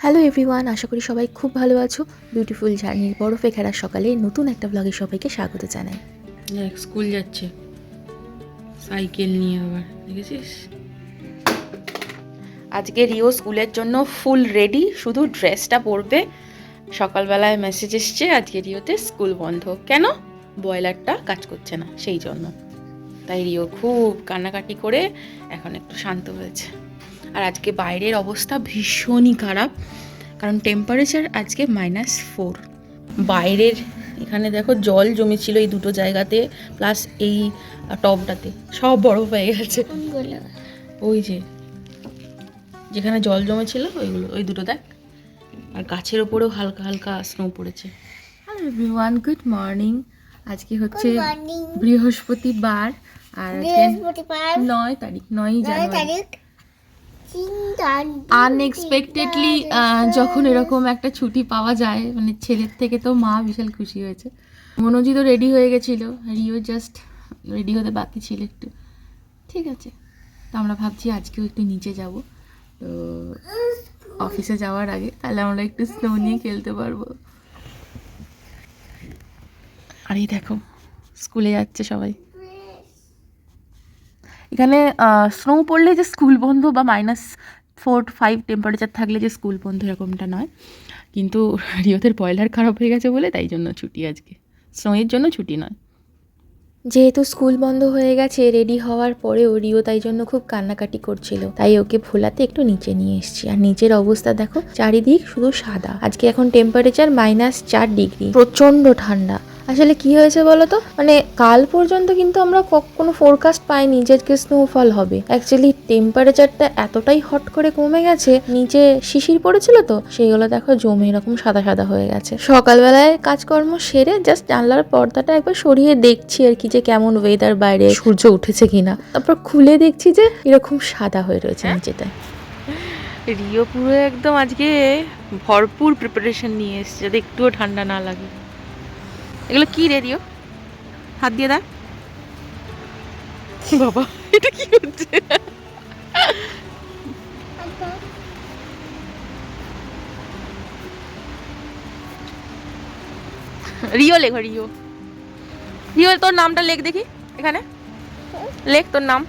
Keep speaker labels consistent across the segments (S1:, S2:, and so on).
S1: Hello everyone আশা করি সবাই খুব ভালো আছো। বিউটিফুল জার্নির বরফে খেলার সকালে নতুন একটা ব্লগে সবাইকে স্বাগত জানাই।
S2: দেখ স্কুল যাচ্ছে। সাইকেল নিয়ে আবার দেখেছিস?
S1: আজকে রিও স্কুলের জন্য ফুল রেডি শুধু ড্রেসটা পরবে। সকালবেলায় মেসেজ এসছে আজকে রিওতে স্কুল বন্ধ। কেন? বয়লারটা কাজ করছে না সেই জন্য। তাই রিও খুব কান্নাকাটি করে এখন একটু শান্ত হয়েছে। আর আজকে বাইরের অবস্থা ভীষণই খারাপ কারণ টেম্পারেচার আজকে মাইনাস ফোর বাইরের এখানে দেখো জল জমেছিল এই দুটো জায়গাতে প্লাস এই টবটাতে। সব বরফ হয়ে গেছে। ওই যে যেখানে জল জমেছিল ওইগুলো ওই দুটো দেখ। আর গাছের ওপরেও হালকা হালকা স্নো পড়েছে। হ্যালো এভরিওয়ান গুড মর্নিং আজকে হচ্ছে বৃহস্পতিবার আর নয় তারিখ নয়ই
S3: নয়
S1: জানুয়ারি। আনএক্সপেক্টেডলি যখন এরকম একটা ছুটি পাওয়া যায় মানে ছেলের থেকে তো মা বিশাল খুশি হয়েছে। মনোজি তো রেডি হয়ে গেছিল রিও জাস্ট রেডি হতে বাকি ছিল একটু। ঠিক আছে তো আমরা ভাবছি আজকেও একটু নিচে যাব। তো অফিসে যাওয়ার আগে তাহলে আমরা একটু স্নো নিয়ে খেলতে পারব। আর এই দেখো স্কুলে যাচ্ছে সবাই। এখানে স্নো পড়লে যে স্কুল বন্ধ বা মাইনাস ফোর ফাইভ টেম্পারেচার থাকলে যে স্কুল বন্ধ এরকমটা নয়। কিন্তু রিওদের বয়লার খারাপ হয়ে গেছে বলে তাই জন্য ছুটি আজকে। স্নোয়ের জন্য ছুটি নয়। যেহেতু স্কুল বন্ধ হয়ে গেছে রেডি হওয়ার পরেও রিও তাই জন্য খুব কান্নাকাটি করছিল। তাই ওকে ভোলাতে একটু নিচে নিয়ে এসেছি। আর নিচের অবস্থা দেখো, চারিদিক শুধু সাদা। আজকে এখন টেম্পারেচার মাইনাস চার ডিগ্রি প্রচণ্ড ঠান্ডা। আসলে কি হয়েছে বলো তো মানে কাল পর্যন্ত কিন্তু আমরা কোনো ফোরকাস্ট পাইনি যে আজকে স্নোফল হবে। অ্যাকচুয়ালি টেম্পারেচারটা এতটাই হট করে কমে গেছে নিচে শিশির পড়েছিল তো সেইগুলো দেখো জমে এরকম সাদা সাদা হয়ে গেছে। সকালবেলায় কাজকর্ম সেরে জাস্ট জানলার পর্দাটা একবার সরিয়ে দেখছি আর কি যে কেমন ওয়েদার বাইরে সূর্য উঠেছে কিনা। তারপর খুলে দেখছি যে এরকম সাদা হয়ে রয়েছে নিচেটায় রিও পুরো একদম আজকে ভরপুর প্রিপারেশন নিয়ে এসছে যাতে একটুও ঠান্ডা না লাগে। এগুলো কি রে রিও? হাত দিয়ে দেখ। বাবা, এটা কি হচ্ছে? রিও লেখো, রিও। রিও, তোর নামটা লেখ দেখি, এখানে। লেখ তোর নাম।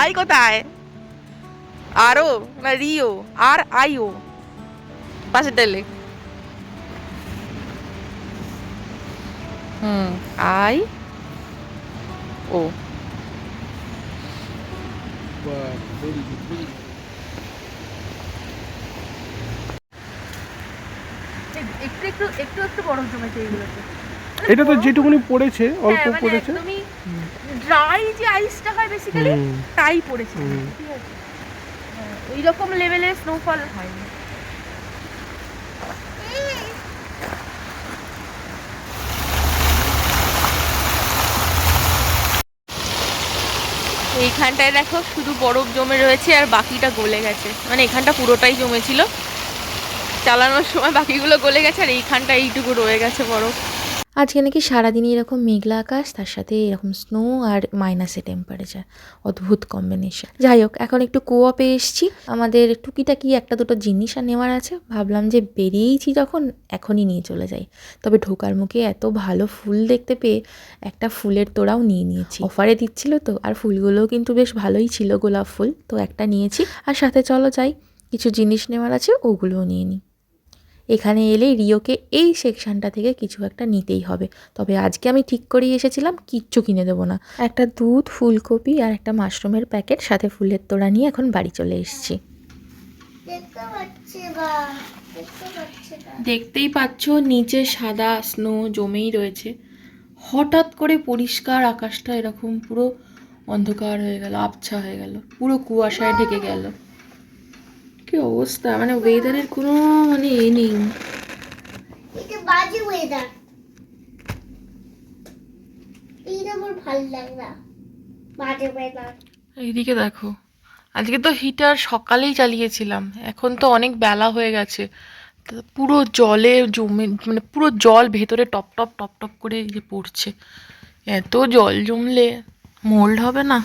S1: আই কোথায়? আরও না রিও আর আইও। পাশেরটা লেখ হুম। I O. একটু একটু একটু একটু বরফ জমেছে এইগুলোতে।
S4: এটা তো যেটুকুনি পড়েছে অল্প
S1: হ্যাঁ, মানে
S4: পড়েছে।
S1: একদমই ড্রাই যে আইসটা হয় বেসিক্যালি তাই পড়েছে। ঠিক আছে। ওই রকম লেভেলের স্নোফল হয়নি। এইখানটায় দেখো শুধু বরফ জমে রয়েছে আর বাকিটা গলে গেছে। মানে এখানটা পুরোটাই জমেছিল। চালানোর সময় বাকিগুলো গলে গেছে আর এইখানটা এইটুকু রয়ে গেছে বরফ। আজকে নাকি সারাদিনই এরকম মেঘলা আকাশ, তার সাথে এরকম স্নো আর মাইনাসে টেম্পারেচার অদ্ভুত কম্বিনেশন যাই হোক, এখন একটু কোঅপে এসছি। আমাদের টুকিটাকি একটা দুটো জিনিস আর নেওয়ার আছে। ভাবলাম যে বেরিয়েইছি যখন, এখনই নিয়ে চলে যাই। তবে ঢোকার মুখে এত ভালো ফুল দেখতে পেয়ে একটা ফুলের তোড়াও নিয়ে নিয়েছি। অফারে দিচ্ছিল তো, আর ফুলগুলোও কিন্তু বেশ ভালোই ছিল গোলাপ ফুল। তো একটা নিয়েছি। আর সাথে চলো যাই, কিছু জিনিস নেওয়ার আছে, ওগুলোও নিয়ে নিই। এখানে এলে রিওকে এই সেকশনটা থেকে কিছু একটা নিতেই হবে। তবে আজকে আমি ঠিক করেই এসেছিলাম কিচ্ছু কিনে দেবো না। একটা দুধ ফুলকপি আর একটা মাশরুমের প্যাকেট সাথে ফুলের তোড়া নিয়ে এখন বাড়ি চলে এসেছি। দেখতেই পাচ্ছ নিচে সাদা স্নো জমেই রয়েছে। হঠাৎ করে পরিষ্কার আকাশটা এরকম পুরো অন্ধকার হয়ে গেল আবছা হয়ে গেল পুরো কুয়াশায় ঢেকে গেল। কি অবস্থা? মানে ওয়েদারের কোনো মানে এ নেই।
S3: এটা বাজে ওয়েদার এইটা ভালো লাগে না। বাজে ওয়েদার
S1: এইদিকে দেখো আজকে তো হিটার সকালেই চালিয়েছিলাম এখন তো অনেক বেলা হয়ে গেছে। তো পুরো জলে জমে মানে পুরো জল ভেতরে টপ টপ টপ টপ করে যে পড়ছে। এত জল জমলে
S5: মোল্ড হবে না।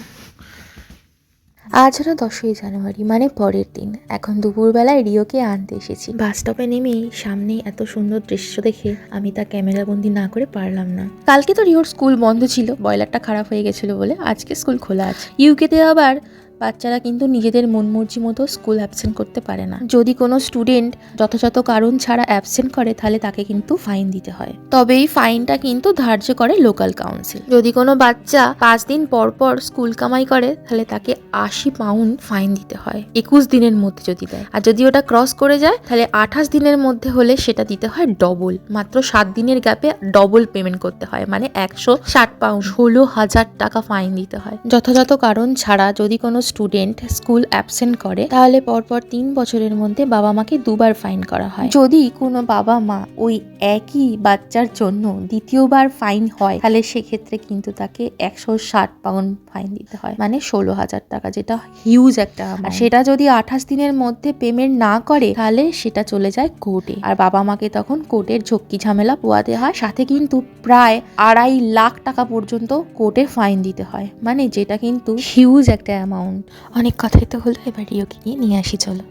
S1: আজ হলো দশই জানুয়ারি মানে পরের দিন। এখন দুপুরবেলায় রিওকে আনতে এসেছি। বাস স্টপে নেমেই সামনে এত সুন্দর দৃশ্য দেখে আমি তা ক্যামেরা বন্দি না করে পারলাম না। কালকে তো রিওর স্কুল বন্ধ ছিল বয়লারটা খারাপ হয়ে গেছিল বলে আজকে স্কুল খোলা আছে। ইউকেতে আবার বাচ্চারা কিন্তু নিজেদের মন মর্জি মতো স্কুল অ্যাবসেন্ট করতে পারে না। যদি কোনো স্টুডেন্ট যথাযথ কারণ ছাড়া অ্যাবসেন্ট করে, তাহলে তাকে কিন্তু ফাইন দিতে হয়। তবে এই ফাইনটা কিন্তু ধার্য করে লোকাল কাউন্সিল যদি কোনো বাচ্চা পাঁচ দিন পর পর স্কুল কামাই করে, তাহলে তাকে আশি পাউন্ড ফাইন দিতে হয়। একুশ দিনের মধ্যে যদি দেয়। আর যদি ওটা ক্রস করে যায়, তাহলে আঠাশ দিনের মধ্যে হলে সেটা দিতে হয় ডবল মাত্র সাত দিনের গ্যাপে ডবল পেমেন্ট করতে হয়। মানে একশো ষাট পাউন্ড ষোলো হাজার টাকা ফাইন দিতে হয়। যথাযথ কারণ ছাড়া যদি কোনো স্টুডেন্ট স্কুল অ্যাবসেন্ট করে, তাহলে পরপর তিন বছরের মধ্যে বাবা মাকে দুবার ফাইন করা হয়। যদি কোনো বাবা মা ওই একই বাচ্চার জন্য দ্বিতীয়বার ফাইন হয়, তাহলে সেক্ষেত্রে কিন্তু তাকে একশো ষাট পাউন্ড ফাইন দিতে হয়। মানে ষোলো হাজার টাকা, যেটা হিউজ একটা সেটা যদি আঠাশ দিনের মধ্যে পেমেন্ট না করে, তাহলে সেটা চলে যায় কোর্টে আর বাবা মাকে তখন কোর্টের ঝক্কি ঝামেলা পোয়াতে হয়। সাথে কিন্তু প্রায় আড়াই লাখ টাকা পর্যন্ত কোর্টে ফাইন দিতে হয়। মানে যেটা কিন্তু হিউজ একটা অ্যামাউন্ট অনেক কথাই তো হলো, এবার রিওকে নিয়ে নিয়ে আসি, চলো।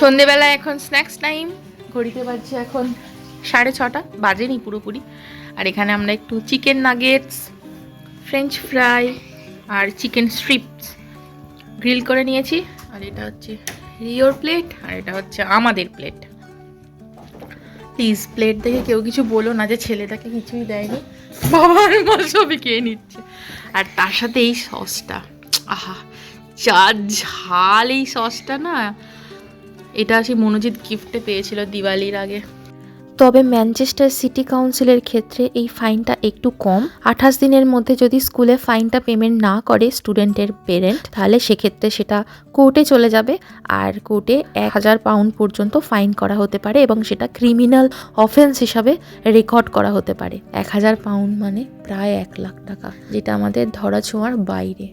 S5: সন্ধেবেলা এখন স্ন্যাক্স টাইম ঘড়িতে বাজছে এখন সাড়ে ছটা, বাজেনি পুরোপুরি। আর এখানে আমরা একটু চিকেন নাগেটস ফ্রেঞ্চ ফ্রাই আর চিকেন স্ট্রিপস গ্রিল করে নিয়েছি। আর এটা হচ্ছে রিওর প্লেট আর এটা হচ্ছে আমাদের প্লেট প্লিজ প্লেট দেখে কেউ কিছু বলো না যে ছেলেটাকে কিছুই দেয়নি। বাবার মা সবই খেয়ে নিচ্ছে। আর তার সাথে এই সসটা, আহা, যা ঝাল এই সসটা না, এটা সেই মনোজিৎ গিফটে পেয়েছিল দিওয়ালির আগে।
S1: তবে ম্যানচেস্টার সিটি কাউন্সিলের ক্ষেত্রে এই ফাইনটা একটু কম। আঠাশ দিনের মধ্যে যদি স্কুলে ফাইনটা পেমেন্ট না করে স্টুডেন্টের পেরেন্ট, তাহলে সেক্ষেত্রে সেটা কোর্টে চলে যাবে। আর কোর্টে এক হাজার পাউন্ড পর্যন্ত ফাইন করা হতে পারে এবং সেটা ক্রিমিনাল অফেন্স হিসাবে রেকর্ড করা হতে পারে। এক হাজার পাউন্ড মানে প্রায় এক লাখ টাকা, যেটা আমাদের ধরা ছোঁয়ার বাইরে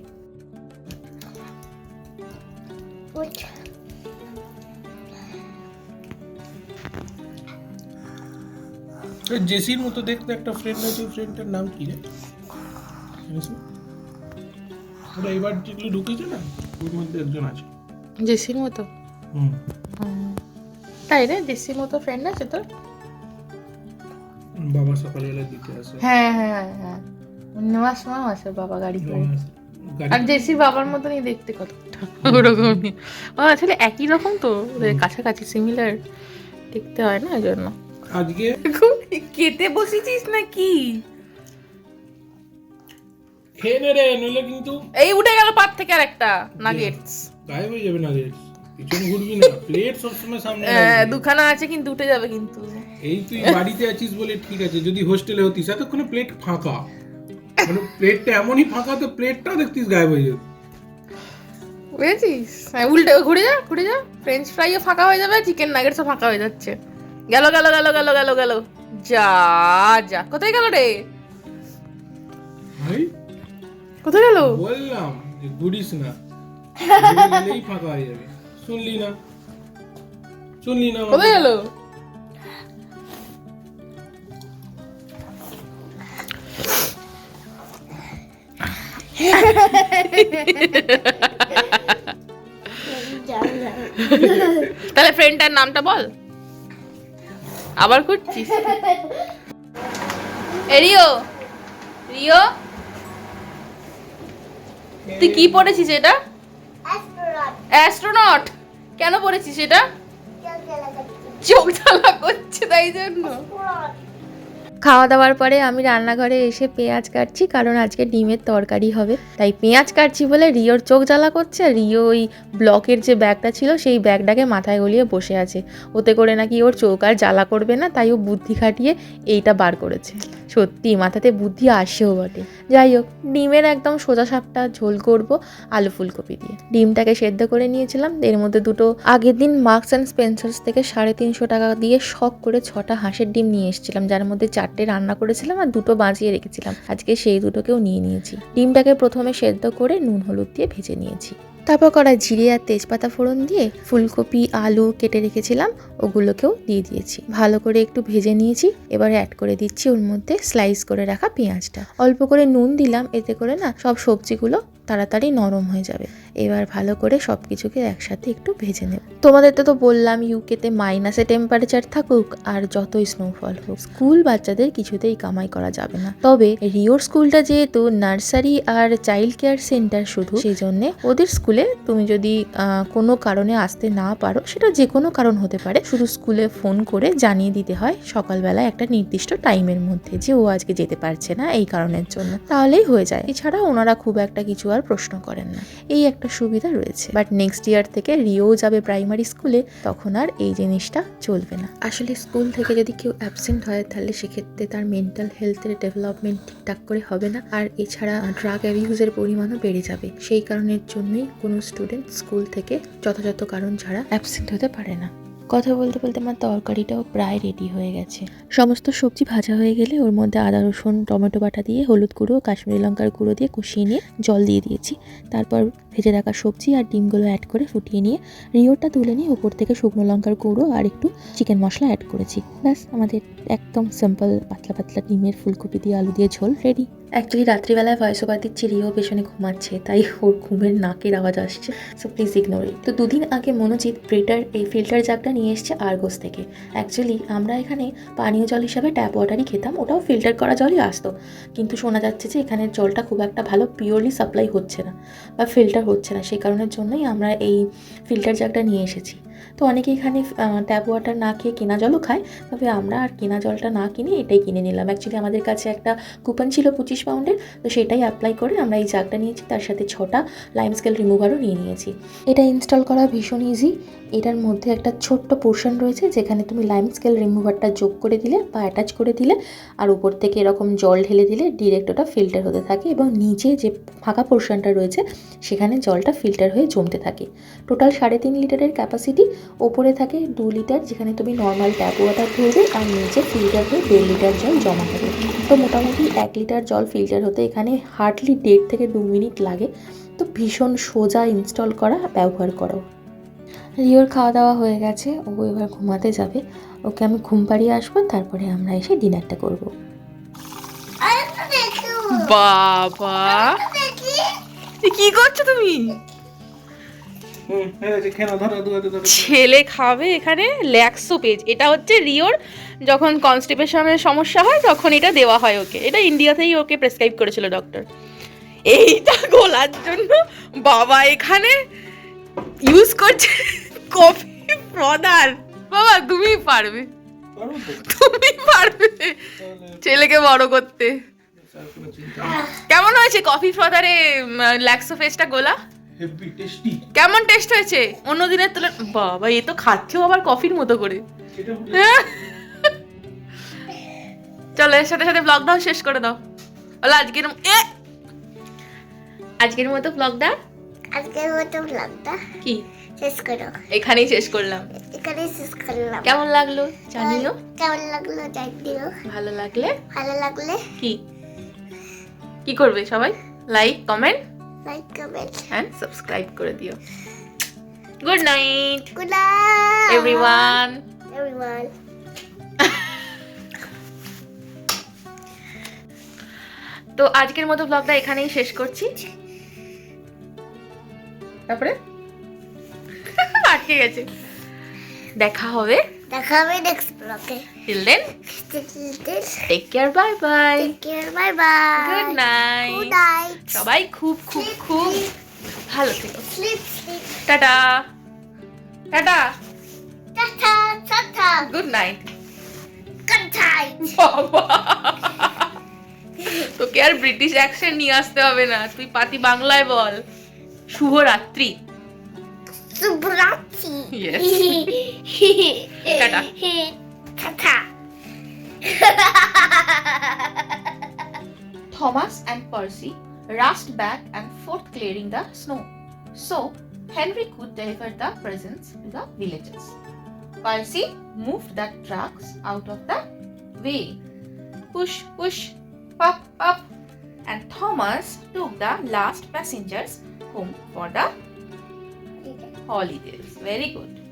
S4: জেসির মতো দেখতে একটা ফ্রেন্ড আছে ওই ফ্রেন্ডটার নাম কি রে? ওরা এবার যেগুলো ঢুকেছে না ওর মধ্যে একজন আছে।
S5: জেসির মতো?
S4: হুম।
S5: তাই রে জেসির মতো ফ্রেন্ড আছে তোর?
S4: বাবা সকালবেলা দিতে আসে।
S5: হ্যাঁ হ্যাঁ হ্যাঁ। নেওয়ার সময় আসে বাবা গাড়ি করে। আর জেসির বাবার মতনই দেখতে কতটা ওরকমই। ও আসলে একই রকম তো? ওদের কাছাকাছি সিমিলার দেখতে হয় না এই জন্য
S4: আজকে?
S5: কেটে বসেছিস নাকি?
S4: খেয়ে নে রে নইলে কিন্তু
S5: এই উঠে গেল পাত থেকে আর একটা নাগেটস
S4: গায়েব হয়ে যাবে না রে পিছনে ঘুরবি না প্লেট সবসময় সামনে
S5: হ্যাঁ, দুখানা আছে কিন্তু উঠে যাবে কিন্তু।
S4: এই তুই বাড়িতে আছিস বলে ঠিক আছে যদি হোস্টেলে হতিস এতক্ষণে প্লেট ফাঁকা। মানে প্লেটটা এমনই ফাঁকা তো প্লেটটা দেখতিস গায়েব হয়ে যাবে।
S5: বুঝেছিস? হ্যাঁ, উল্টে ঘুরে যা ঘুরে যা। ফ্রেঞ্চ ফ্রাইও ফাঁকা হয়ে যাবে চিকেন নাগেটসও ফাঁকা হয়ে যাচ্ছে। গেল গেল গেল গেল গেল গেল। যা যা। কোথায় গেল রে?
S4: ভাই?
S5: কোথায় গেল?
S4: বললাম যে ঘুরিস না। এই ফাঁকা হয়ে যাবে। শুনলি না? শুনলি না
S5: কোথায় গেল। তাহলে ফ্রেন্ডটার নামটা বল। আবার করছিস? এরিও রিও! রিও! তুই কি পড়েছিস এটা? অ্যাস্ট্রোনট। কেন পড়েছিস এটা? চোখ জ্বালা করছে। তাই জন্য।
S1: খাওয়া দাওয়ার পরে আমি রান্নাঘরে এসে পেঁয়াজ কাটছি, কারণ আজকে ডিমের তরকারি হবে। তাই পেঁয়াজ কাটছি বলে রিওর চোখ জ্বালা করছে, আর রিও ওই ব্লকের যে ব্যাগটা ছিল, সেই ব্যাগটাকে মাথায় গলিয়ে বসে আছে। ওতে করে নাকি ওর চোখ আর জ্বালা করবে না, তাই ও বুদ্ধি খাটিয়ে এইটা বার করেছে। সত্যি, মাথাতে বুদ্ধি আসেও বটে। যাই হোক, ডিমের একদম সোজা সাপটা ঝোল করব আলু ফুলকপি দিয়ে। ডিমটাকে সেদ্ধ করে নিয়েছিলাম, এর মধ্যে দুটো আগের দিন মার্কস অ্যান্ড স্পেন্সার্স থেকে সাড়ে তিনশো টাকা দিয়ে শখ করে ছটা হাঁসের ডিম নিয়ে এসেছিলাম, যার মধ্যে চারটে রান্না করেছিলাম আর দুটো বাঁচিয়ে রেখেছিলাম। আজকে সেই দুটোকেও নিয়ে নিয়েছি। ডিমটাকে প্রথমে সেদ্ধ করে নুন হলুদ দিয়ে ভেজে নিয়েছি। তারপর করা জিরে আর তেজপাতা ফোড়ন দিয়ে ফুলকপি, আলু কেটে রেখেছিলাম। ওগুলোকেও দিয়ে দিয়েছি। ভালো করে একটু ভেজে নিয়েছি, এবার অ্যাড করে দিচ্ছি ওর মধ্যে স্লাইস করে রাখা পেঁয়াজটা। অল্প করে নুন দিলাম, এতে করে না সব সবজিগুলো তাড়াতাড়ি নরম হয়ে যাবে। এবার ভালো করে সব কিছুকে একসাথে একটু ভেজে নেব। তোমাদের তো বললাম ইউকেতে মাইনাসে টেম্পারেচার থাকুক আর যতই স্নোফল হোক স্কুল বাচ্চাদের কিছুতেই কামাই করা যাবে না। তবে রিওর স্কুলটা যেহেতু নার্সারি আর চাইল্ড কেয়ার সেন্টার শুধু সেই জন্যে ওদের স্কুলে তুমি যদি কোনো কারণে আসতে না পারো, সেটা যে কোনো কারণ হতে পারে শুধু স্কুলে ফোন করে জানিয়ে দিতে হয় সকালবেলা একটা নির্দিষ্ট টাইমের মধ্যে যে ও আজকে যেতে পারছে না এই কারণের জন্য। তাহলেই হয়ে যায়। এছাড়া ওনারা খুব একটা কিছু আর প্রশ্ন করেন না। এই একটা সুবিধা রয়েছে। বাট নেক্সট ইয়ার থেকে রিও যাবে প্রাইমারি স্কুলে, তখন আর এই জিনিসটা চলবে না। আসলে স্কুল থেকে যদি কেউ অ্যাবসেন্ট হয়, তাহলে সেক্ষেত্রে তার মেন্টাল হেলথের ডেভেলপমেন্ট ঠিকঠাক করে হবে না। আর এছাড়া ড্রাগ অ্যাবিউজের পরিমাণও বেড়ে যাবে। সেই কারণের জন্যই কোনো স্টুডেন্ট স্কুল থেকে যথাযথ কারণ ছাড়া অ্যাবসেন্ট হতে পারে না। কথা বলতে বলতে আমার তরকারিটাও প্রায় রেডি হয়ে গেছে। সমস্ত সবজি ভাজা হয়ে গেলে ওর মধ্যে আদা, রসুন, টমেটো বাটা দিয়ে, হলুদ গুঁড়ো, কাশ্মীরি লঙ্কার গুঁড়ো দিয়ে কষিয়ে নিয়ে জল দিয়ে দিয়েছি। তারপর ভেজে রাখা সবজি আর ডিমগুলো অ্যাড করে ফুটিয়ে নিয়ে রিওটা তুলে নিয়ে ওপর থেকে শুকনো লঙ্কার গুঁড়ো আর একটু চিকেন মশলা অ্যাড করেছি। ব্যাস, আমাদের একদম সিম্পল পাতলা পাতলা ডিমের ফুলকপি দিয়ে আলু দিয়ে ঝোল রেডি অ্যাকচুয়ালি রাত্রিবেলায় ভয়েস ওভার দিচ্ছি রিও পেছনে ঘুমাচ্ছে, তাই ওর ঘুমের নাকের আওয়াজ আসছে সো প্লিজ ইগনোর তো দুদিন আগে মনোজিৎ ব্রেটার এই ফিল্টার জাগটা নিয়ে এসেছে আরগোস থেকে। অ্যাকচুয়ালি আমরা এখানে পানীয় জল হিসাবে ট্যাপ ওয়াটারই খেতাম, ওটাও ফিল্টার করা জলই আসতো। কিন্তু শোনা যাচ্ছে যে এখানের জলটা খুব একটা ভালো পিওরলি সাপ্লাই হচ্ছে না, বা ফিল্টার হচ্ছে না সেই কারণের জন্যই আমরা এই ফিল্টার জাগটা নিয়ে এসেছি। তো অনেকে এখানে ট্যাপ ওয়াটার না খেয়ে কেনা জলও খায়, তবে আমরা আর কেনা জলটা না কিনে এটাই কিনে নিলাম। অ্যাকচুয়ালি আমাদের কাছে একটা কুপন ছিল পঁচিশ পাউন্ডের তো সেটাই অ্যাপ্লাই করে আমরা এই জাগটা নিয়েছি, তার সাথে ছটা লাইম স্কেল রিমুভারও নিয়ে নিয়েছি। এটা ইনস্টল করা ভীষণ ইজি এটার মধ্যে একটা ছোট্ট পোর্শন রয়েছে, যেখানে তুমি লাইম স্কেল রিমুভারটা যোগ করে দিলে বা অ্যাটাচ করে দিলে, আর উপর থেকে এরকম জল ঢেলে দিলে ডিরেক্ট ওটা ফিল্টার হতে থাকে এবং নিচে যে ফাঁকা পোর্শনটা রয়েছে, সেখানে জলটা ফিল্টার হয়ে জমতে থাকে। টোটাল সাড়ে তিন লিটারের ক্যাপাসিটি ওপরে থাকে দু লিটার যেখানে তুমি নর্মাল ট্যাপ ওয়াটার ধরবে আর নিচে ফিল্টার হয়ে দেড় লিটার জল জমা হবে। তো মোটামুটি এক লিটার জল ফিল্টার হতে এখানে হার্ডলি দেড় থেকে দু মিনিট লাগে। তো ভীষণ সোজা ইনস্টল করা ব্যবহার করো। রিওর খাওয়া দাওয়া হয়ে গেছে ও এবার ঘুমাতে যাবে। ওকে আমি ঘুম পাড়িয়ে আসব তারপরে আমরা এসে ডিনারটা করব।
S5: বাবা! কি করছ তুমি? ছেলে খাবে এখানে ল্যাক্সো পেজ। এটা হচ্ছে রিওর যখন কনস্টিপেশনের সমস্যা হয় তখন এটা দেওয়া হয় ওকে। এটা ইন্ডিয়াতেই ওকে প্রেসক্রাইব করেছিল ডক্টর এইটা গোলার জন্য বাবা এখানে ইউজ করছে কফি প্রদান। বাবা তুমি পারবে।
S4: পারো
S5: তুমি পারবে ছেলেকে বড় করতে। কেমন হয়েছে কফি ফ্রদারে ল্যাক্সো ফেসটা গোলা?
S4: হেভি টেস্টি
S5: কেমন টেস্ট হয়েছে? অন্য দিনের তুলনায় বাবা এ তো খাচ্ছেও আবার কফির মতো করে। হ্যাঁ? চলো এর সাথে সাথে ব্লগটাও শেষ করে দাও। বলো আজকের এ! আজকের মতো ব্লগটা
S3: আজকের মতো ব্লগটা
S5: কি?
S3: শেষ করো।
S5: এখানেই শেষ করলাম।
S3: এখানে শেষ করলাম।
S5: কেমন লাগল জানিও?
S3: কেমন লাগল জানিও?
S5: ভালো লাগলে?
S3: ভালো লাগলে?
S5: কি? কি করবে সবাই? Like comment
S3: like comment
S5: and subscribe করে দিও। Good night
S3: good night
S5: everyone
S3: everyone
S5: তো আজকের মতো ব্লগটা এখানেই শেষ করছি। তারপরে? আটকে গেছে। দেখা হবে।
S3: দেখা হবে নেক্সট ব্লগে
S5: till then take care bye bye
S3: take care bye bye
S5: good night
S3: good night
S5: সবাই খুব খুব খুব ভালো থেকো।
S3: Sleep sleep
S5: tata. Tata.
S3: Tata tata.
S5: Good night
S3: good night
S5: বাবা। তোকে আর ব্রিটিশ অ্যাকসেন্ট নিয়ে আসতে হবে না। তুই পাতি বাংলায় বল। শুভরাত্রি।
S3: Subrachi.
S5: Yes.
S3: Tata.
S5: Thomas and Percy rushed back and forth clearing the snow. So Henry could deliver the presents to the villagers. Percy moved the trucks out of the way. Push, push, pop, pop. And Thomas took the last passengers home for the
S2: holidays. Very good.